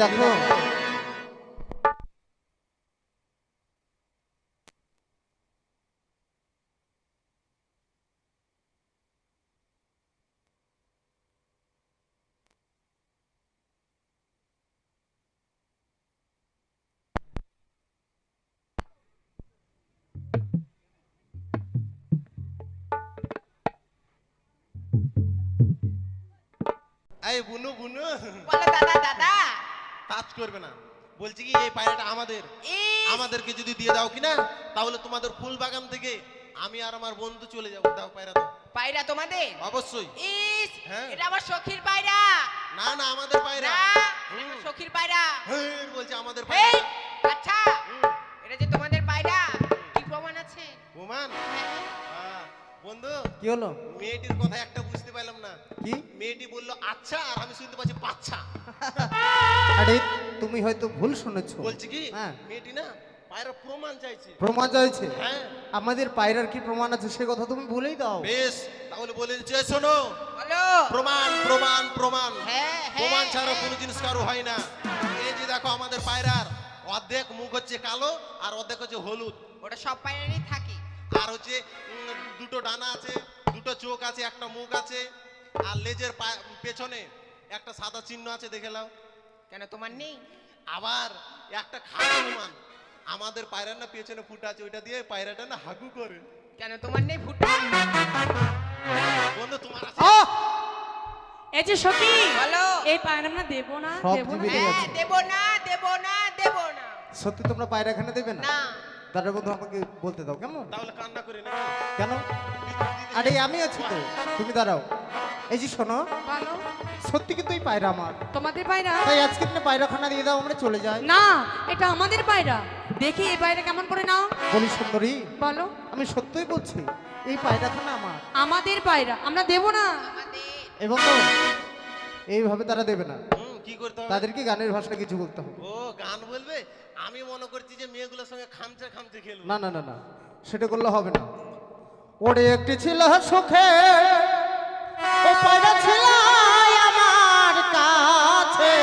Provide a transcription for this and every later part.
দেখো এই বুনু বুনু বলো দাদা দাদা টাচ করবে না। বলছি কি এই পায়রাটা আমাদের। আমাদেরকে যদি দিয়ে দাও কিনা তাহলে তোমাদের ফুল বাগান থেকে আমি আর আমার বন্ধু চলে যাব। দাও পায়রা দাও। পায়রা তোমাদের? অবশ্যই। ইস হ্যাঁ। এটা আমার সখীর পায়রা। না না আমাদের পায়রা। সখীর পায়রা। হ্যাঁ, বলছে আমাদের পায়রা। আচ্ছা। এটা যে তোমাদের পায়রা কি প্রমাণ আছে? বোমান হ্যাঁ, বন্ধু কি হলো? মেয়েটির কথা একটা বুঝতে পারলাম না। কি? মেয়েটি বলল আচ্ছা আর আমি শুনতে পাচ্ছি পাচ্ছা আরে তুমি হয়তো ভুল শুনেছো। বলছি কি? হ্যাঁ। মেয়েটি না পায়রা প্রমাণ চাইছে। প্রমাণ চাইছে? হ্যাঁ। আমাদের পায়রার কি প্রমাণ আছে সে কথা তুমি ভুলেই দাও। বেশ তাহলে বলে দিচ্ছে শোনো। প্রমাণ প্রমাণ প্রমাণ। হ্যাঁ হ্যাঁ। প্রমাণ ছাড়া। কোনো জিনিস কারও হয় না। এই যে দেখো আমাদের পায়রার অর্ধেক মুখ হচ্ছে কালো আর অর্ধেক হচ্ছে হলুদ। ওটা সব পায়রারই থাকে। আর হচ্ছে দুটো ডানা আছে দুটো চোখ আছে একটা মুখ আছে আর লেজের পেছনে একটা সাদা চিহ্ন আছে দেখে নাও। কেন তোমার নেই? আবার একটা খাড়া অনুমান আমাদের পায়রার না পেছনে ফুটা আছে ওইটা দিয়ে পায়রাটা না হাগু করে। কেন তোমার নেই ফুটা? বন্ধু তোমার আছে? এই যে সখী বলো। এই পায়রা আমরা দেবো না দেবো না। হ্যাঁ। দেব না দেব না দেব না। সত্যি তোমরা পায়রা এখানে দেবে না? না। দাদার বন্ধু আমাকে বলতে দাও কেমন? তাহলে কান্না করে না। কেন? আরে আমি আছি তো। তুমি দাঁড়াও। এই যে শোনো বলো। সত্যি কিন্তু এই পায়রা আমার। তোমাদের পায়রা? তাই আজকে তুমি পায়রাখানা দিয়ে দাও আমরা চলে যাই। না এটা আমাদের পায়রা। দেখি এই পায়রা কেমন করে নাও। বলি সুন্দরী বলো। আমি সত্যই বলছি এই পায়রাখানা আমার। আমাদের পায়রা আমরা দেবো না। আমাদের এবং এইভাবে তারা দেবে না। কি করতে হবে? তাদেরকে গানের ভাষা কিছু বলতে হবে। ও গান বলবে? আমি মনে করছি যে মেয়েগুলোর সঙ্গে খামচে খামচে খেলব। না না না না সেটা করলে হবে না। ওরে একটি ছিল সুখে ও পায়রা ছিল আমার কাছে।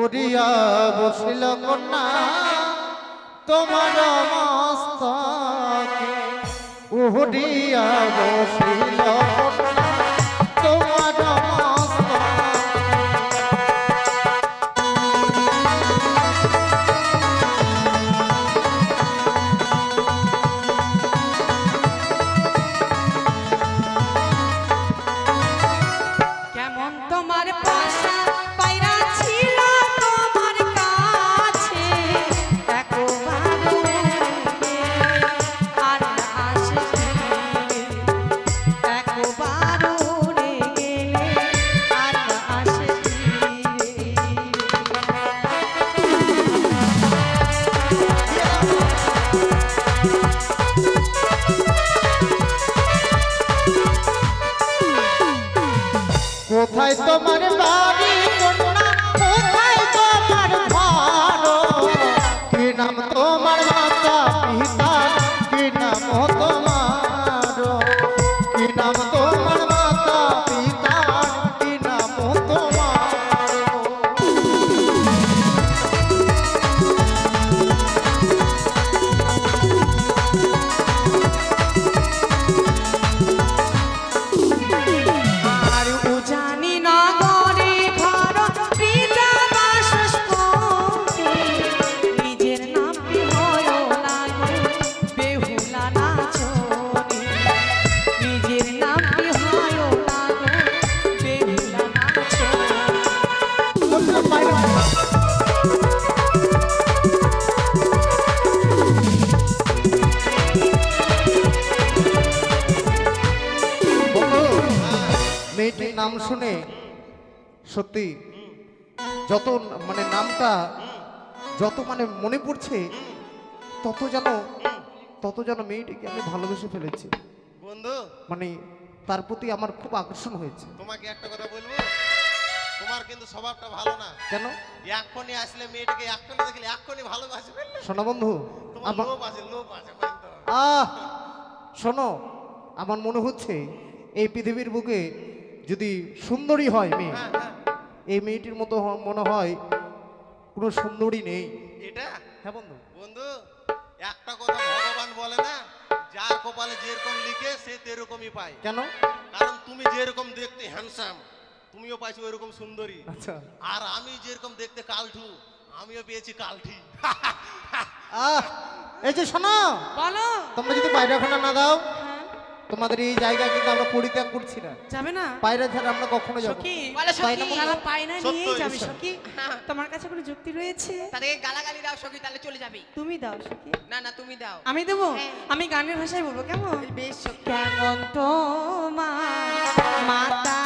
উড়িয়া বসিল কন্যা তোমার মস্তকে। উড়িয়া বসিল কন্যা। তোমার বাড়ি সত্যি যত মানে নামটা যত মানে মনে পড়ছে তত যেন তত যেন মেয়েটিকে আমি ভালোবেসে ফেলেছি। বন্ধু। মানে তার প্রতি আমার খুব আকর্ষণ হয়েছে। তোমাকে একটা কথা বলব? তোমার কিন্তু স্বভাবটা ভালো না। কেন? এক্ষণে আসলে মেয়েটাকে এক্ষণে দেখলে এক্ষণে ভালোবাসে শোনো বন্ধু আমার আহ! শোনো আমার মনে হচ্ছে এই পৃথিবীর বুকে যদি সুন্দরী হয় মেয়ে হ্যাঁ হ্যাঁ। এই মেয়েটির মতো মনে হয় কোনো সুন্দরী নেই। এটা? হ্যাঁ বন্ধু। বন্ধু একটা কথা ভগবান বলে না যার কপালে যেরকম লিখে সে তেরকমই পায়। কেন? কারণ তুমি যেরকম দেখতে হ্যান্ডসাম তুমিও পাইছো ওইরকম সুন্দরী। আচ্ছা। আর আমি যেরকম দেখতে কালঠু আমিও পেয়েছি কালঠি। আহ এই যে শোনো বলো। তোমরা যদি বাইরে খানা না দাও তোমাদের এই জায়গা কিন্তু আমরা পরিত্যাগ করছি না। যাবে না? পায়রা ছাড়া আমরা কখনো যাব সখী বলো সখী? তারা পায় না সত্য নিয়েই যাবে সখী। হ্যাঁ। তোমার কাছে কোনো যুক্তি রয়েছে? তাহলে গালাগালি দাও সখী তাহলে চলে যাবে। তুমি দাও সখী। না না তুমি দাও। আমি দেবো? হ্যাঁ। আমি গানের ভাষায় বলব কেমন? বেশ সখী। কেমন তোমার মাতা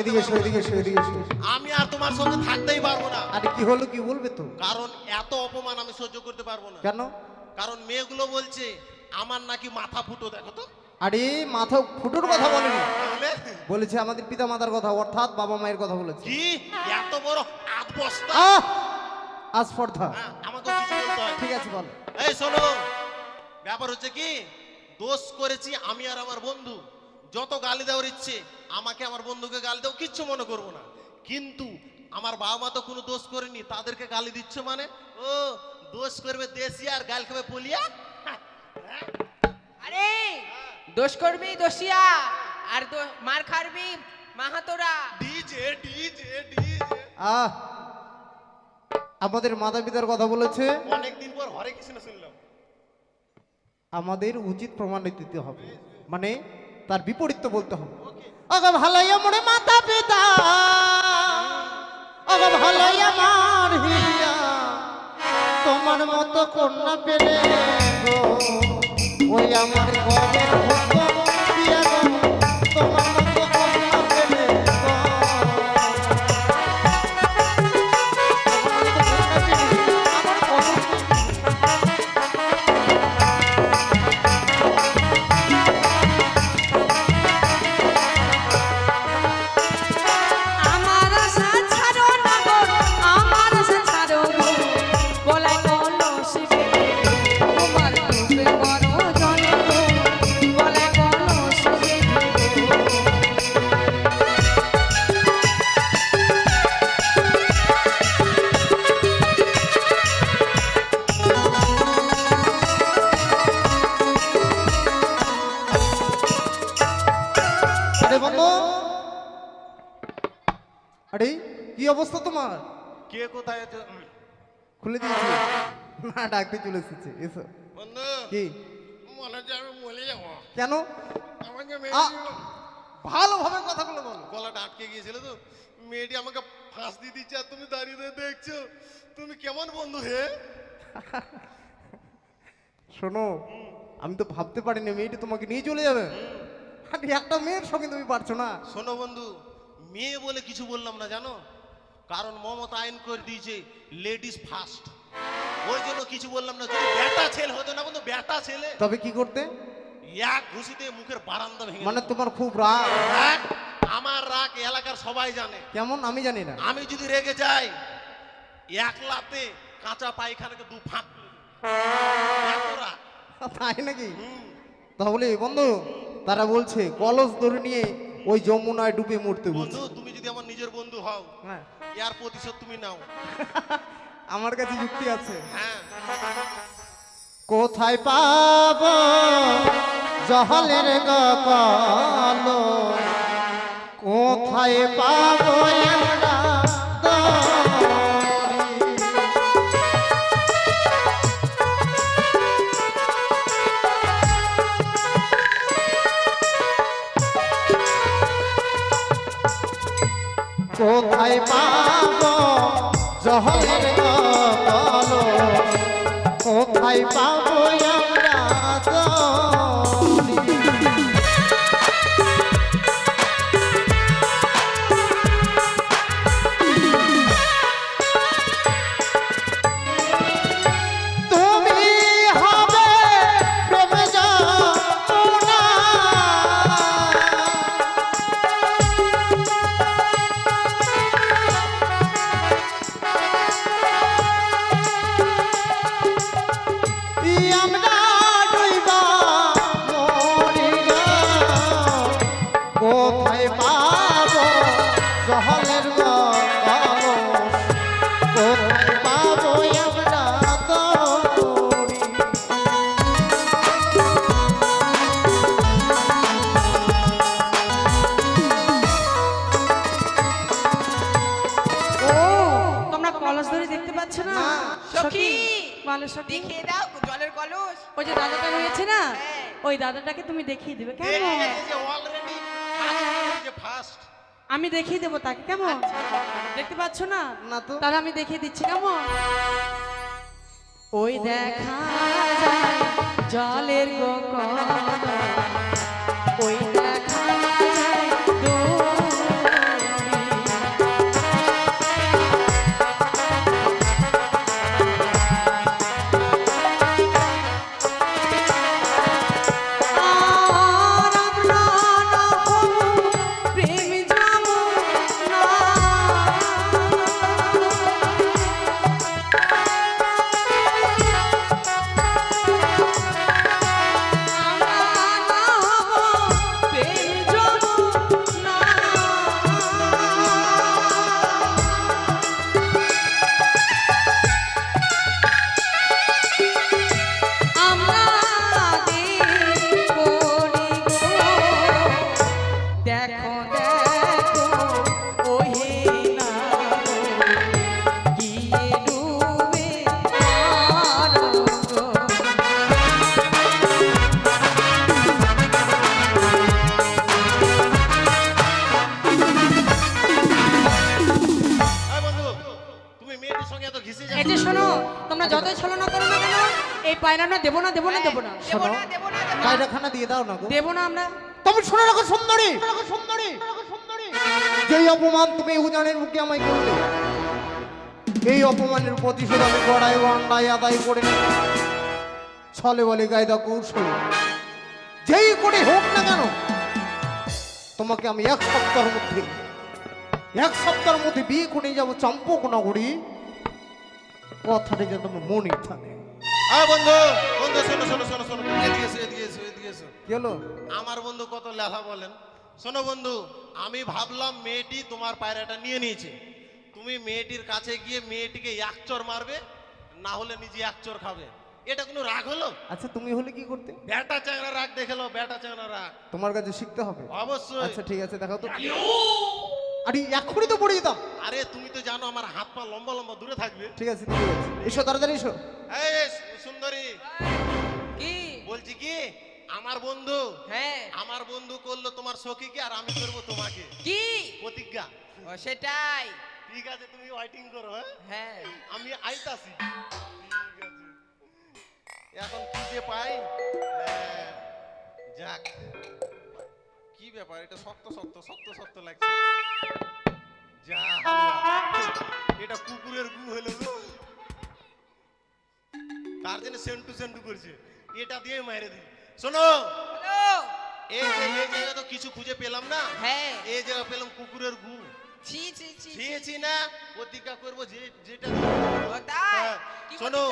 এদিকে এসো। এদিকে এসো এদিকে এসো। আমি আর তোমার সঙ্গে থাকতেই পারব না। আরে কি হলো কি বলবে তো? কারণ এত অপমান আমি সহ্য করতে পারব না। কেন? কারণ মেয়েগুলো বলছে আমার নাকি মাথা ফুটো দেখো তো। আরে মাথা ফুটোর কথা বলেনি? বলেছে আমাদের পিতা মাতার কথা অর্থাৎ বাবা মায়ের কথা বলেছে। কি? এত বড় আহ! আস্পর্ধা হ্যাঁ, আমাকে কিছু বলতে হয়। ঠিক আছে বল। এই শোনো ব্যাপার হচ্ছে কি? দোষ করেছি আমি আর আমার বন্ধু। যত গালি দেওয়ার ইচ্ছে আমাকে আমার বন্ধুকে গালি দাও কিচ্ছু মনে করব না। কিন্তু আমার বাবা মা তো কোনো দোষ করেনি তাদেরকে গালি দিচ্ছে মানে? ও দোষ করবে দেশি আর গাল খাবে পলিয়া? আরে দোষ করবি দোষিয়া আর মার খারবি মাহাতোরা। DJ DJ DJ. আহ আমাদের মাতা পিতার কথা বলেছে। অনেকদিন পর হরে কৃষ্ণ শুনলাম। আমাদের উচিত প্রমাণ দিতে হবে। মানে তার বিপরীত বলতে হবে। অগ ভালাই আমার মাতা পিতা অগ ভালাই আমার হিয়া, তোমার মতো কন্যা পেলে ওই আমার তোমার কে কোথায় আছে? খুলে দিয়েছি। না ডাকতে চলে এসেছে। এসো। বন্ধু কি? মনে হচ্ছে আমি মরে যাব। কেন? আমাকে ভালোভাবে কথাগুলো বলো গলাটা আটকে গিয়েছিল তো। মেয়েটি আমাকে ফাঁস দিয়ে দিচ্ছে আর তুমি দাঁড়িয়ে দেখছ। তুমি কেমন বন্ধু হে? শোনো আমি তো ভাবতে পারিনি মেয়েটি তোমাকে নিয়ে চলে যাবে। আরে একটা মেয়ের সঙ্গে তুমি পারছ না। শোনো বন্ধু মেয়ে বলে কিছু বললাম না জানো? কারণ মমতা আইন করে দিয়েছে লেডিস ফার্স্ট ওই জন্য কিছু বললাম না যদি বেটা ছেলে হতো না বন্ধু বেটা ছেলে। তবে কি করতে? এক ঘুষিতে মুখের বারান্দা ভেঙে মানে তোমার খুব রাগ। আমার রাগ এলাকার সবাই জানে। কেমন? আমি জানি না। আমি যদি রেগে যাই এক লাতে কাঁচা পায়খানাকে দু ফাঁক। তাই নাকি। তাহলে বন্ধু তারা বলছে কলস ধরে নিয়ে ওই যমুনায় ডুবে মরতে বলছে। বন্ধু নিজের বন্ধু হও হ্যাঁ। ইয়ার প্রতিশোধ তুমি নাও। আমার কাছে যুক্তি আছে। হ্যাঁ। কোথায় পাব জহলের গপালো? কোথায় পাবো আমরা? কোথায় পাব? জহলের কোথায় পাবো? আমি দেখিয়ে দেবো তাকে কেমন? দেখতে পাচ্ছ না? না তো। তাহলে আমি দেখিয়ে দিচ্ছি কেমন? ওই দেখা যায় জলের গোকল ওই দেবো না দেবো না দেবো না। দেবো না দেবো না দেবো না। পায়রাখানা দিয়ে দাও না গো। দেবো না আমরা। তবে শুনে রাখো সুন্দরী। সুন্দরী। যেই অপমান তুমি উজানের মুখে আমায় করলে এই অপমানের প্রতিশোধ আমি গড়াই গন্ডায় আদায় করে নেব। ছলে বলে গায়দা কৌশল। যেই করে হোক না কেন তোমাকে আমি এক সপ্তাহের মধ্যে এক সপ্তাহের মধ্যে বিয়ে করে যাব চম্পক নগরী কথাটা যেন তোমার মনে থাকে। হ্যাঁ বন্ধু বন্ধু শোনো শোনো শোনো শোনো। এদিকে এসো এদিকে এসো এদিকে এসো। কি হলো? আমার বন্ধু কত লেখা বলেন। শোনো বন্ধু আমি ভাবলাম মেয়েটি তোমার পায়রাটা নিয়ে নিয়েছে। তুমি মেয়েটির কাছে গিয়ে মেয়েটিকে এক চর মারবে না হলে নিজে এক চর খাবে। এটা কোনো রাগ হলো? আচ্ছা তুমি হলে কি করতে? ব্যাটা চ্যাংরা রাগ দেখেলো ব্যাটা চ্যাংরা রাগ। তোমার কাছে শিখতে হবে। অবশ্যই। আচ্ছা ঠিক আছে দেখাও তো। আরে এক্ষুনি তো পড়ে যেতাম আরে তুমি তো জানো আমার হাত পা লম্বা লম্বা দূরে থাকবে। ঠিক আছে ঠিক আছে। এসো তাড়াতাড়ি এসো। এই বলছি কি? আমার বন্ধু। হ্যাঁ। আমার বন্ধু করল তোমার সখীকে আর আমি করব তোমাকে। কি? প্রতিজ্ঞা। সেটাই। ঠিক আছে তুমি ওয়াইটিং করো হ্যাঁ? হ্যাঁ। আমি আইতাছি। এখন কি যে পাই? হ্যাঁ, যাক। কি ব্যাপার? এটা শক্ত শক্ত শক্ত শক্ত লাগছে। যা এটা কুকুরের গু হলো তার জন্য সেন্টু সেন্টু করছে। এটা দিয়ে মেরে দিই শোনো এই যে এই জায়গা তো কিছু খুঁজে পেলাম না। হ্যাঁ। এই জায়গা পেলাম কুকুরের গু। ছি ছি ছি খেয়েছি না প্রতিজ্ঞা করব যে যেটা ও তাই? হ্যাঁ, কি শোনো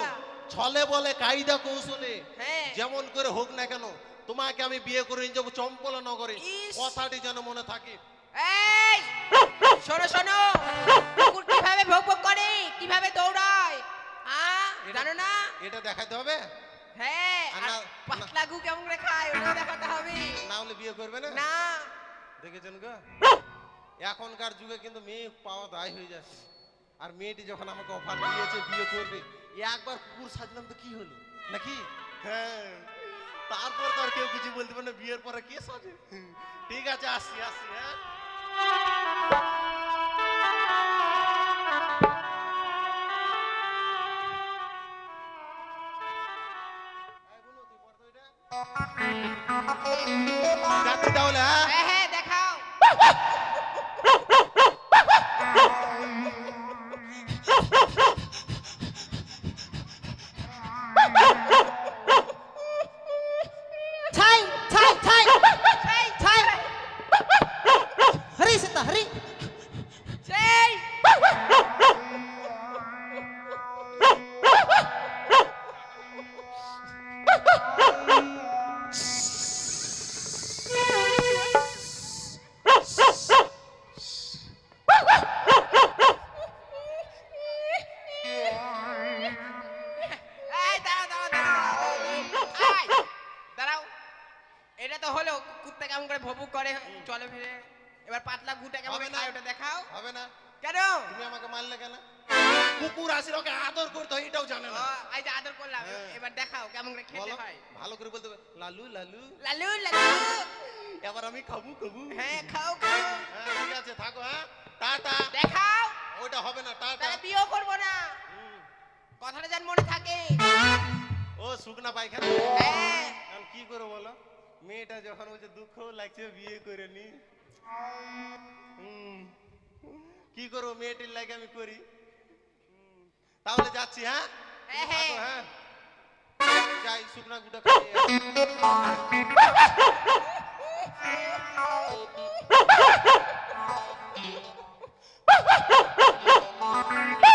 ছলে বলে কায়দা কৌশলে হ্যাঁ। যেমন করে হোক না কেন তোমাকে আমি বিয়ে করে নিয়ে যাব চম্পলা নগরে কথাটি যেন মনে থাকে। এই! শোনো শোনো। কুকুর কীভাবে ভোগ করে? কীভাবে দৌড়ায়? জানো না? এটা দেখাতে হবে? হ্যাঁ পাতলা গু কেমন করে খায় দেখাতে হবে। না হলে বিয়ে করবে না? না। দেখেছেন গো? এখনকার যুগে কিন্তু মেয়ে পাওয়া দায় হয়ে যাচ্ছে। আর মেয়েটি যখন আমাকে অফার দিয়েছে বিয়ে করবে একবার কুকুর সাজলাম তো কি হলো? নাকি? হ্যাঁ। তারপর তো আর কেউ কিছু বলতে পারে না বিয়ের পরে কে সাজে? ঠিক আছে আসছি আসছি হ্যাঁ। করে চলে ফিরে এবার পাতলা গুটা কেমন না। খায় ওটা দেখাও। হবে না। কেন? তুমি আমাকে মারলে কেন? কুকুর আসলে ওকে আদর করতে হয় এটাও জানে না। এই যে আদর করলাম হ্যাঁ। এবার দেখাও কেমন করে খেতে হয়। ভালো করে বলতে লালু লালু। লালু লালু। এবার আমি খাব খাব। হ্যাঁ খাও খাও। হ্যাঁ ঠিক আছে থাকো হ্যাঁ। টাটা। দেখাও। ওইটা হবে না টাটা। তাহলে বিয়েও করব না। কথাটা যেন মনে থাকে। ও শুকনা পায়খানা। হ্যাঁ। কি করব বলো? মেয়েটা যখন বলছে দুঃখ লাগছে বিয়ে করে নি। কি করব মেয়েটির লাগে আমি করি। তাহলে যাচ্ছি হ্যাঁ? হ্যাঁ, হ্যাঁ। হ্যাঁ? যাই শুকনা গুটা খাইয়ে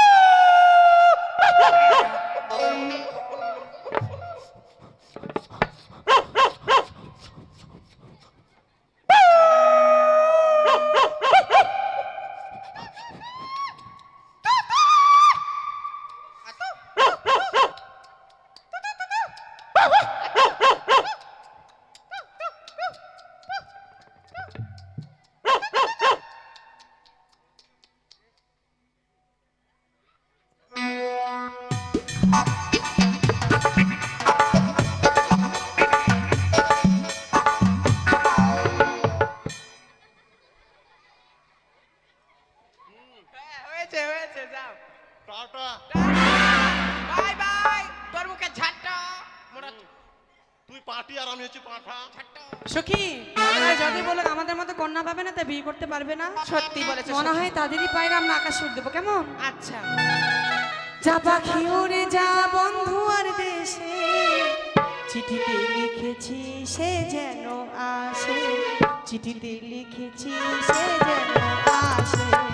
করতে পারবে না? সত্যি বলেছে মনে হয় তাদেরই পায়রা আমরা আকাশ উঠ দেবো। কেমন? আচ্ছা। যা পাখি উড়ে যা বন্ধু আর দেশে চিঠিতে লিখেছি সে যেন আসে। চিঠিতে লিখেছি সে যেন আসে।